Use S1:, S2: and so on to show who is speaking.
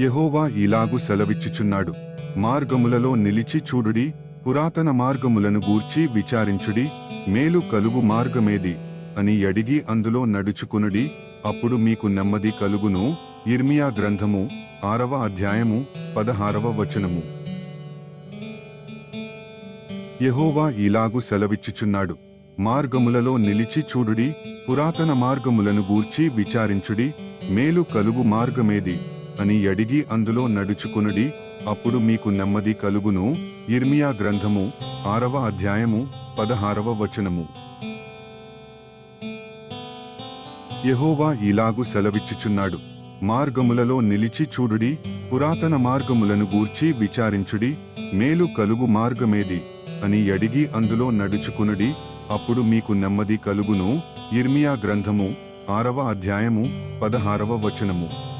S1: యహోవా ఇలాగు సెలవిచ్చుచున్నాడు. మార్గములలో నిలిచి చూడుడి పురాతన మార్గములను గూర్చి విచారించుడి మేలు కలుగు మార్గమేది అని అడిగి అందులో నడుచుకునుడి అప్పుడు మీకు నెమ్మది కలుగును. ఇర్మియా గ్రంథము ఆరవ అధ్యాయము పదహారవ వచనము. యహోవా ఇలాగు సెలవిచ్చుచున్నాడు. మార్గములలో నిలిచి చూడుడి పురాతన మార్గములను గూర్చి విచారించుడి మేలు కలుగు మార్గమేది అని అడిగి అందులో నడుచుకునుడి అప్పుడు మీకు నెమ్మది కలుగును. ఇర్మియా గ్రంథము ఆరవ అధ్యాయము పదహారవ వచనము. యహోవా ఇలాగు సెలవిచ్చుచున్నాడు. మార్గములలో నిలిచి చూడుడి పురాతన మార్గములను గూర్చి విచారించుడి మేలు కలుగు మార్గమేది అని అడిగి అందులో నడుచుకునుడి అప్పుడు మీకు నెమ్మది కలుగును. ఇర్మియా గ్రంథము ఆరవ అధ్యాయము పదహారవ వచనము.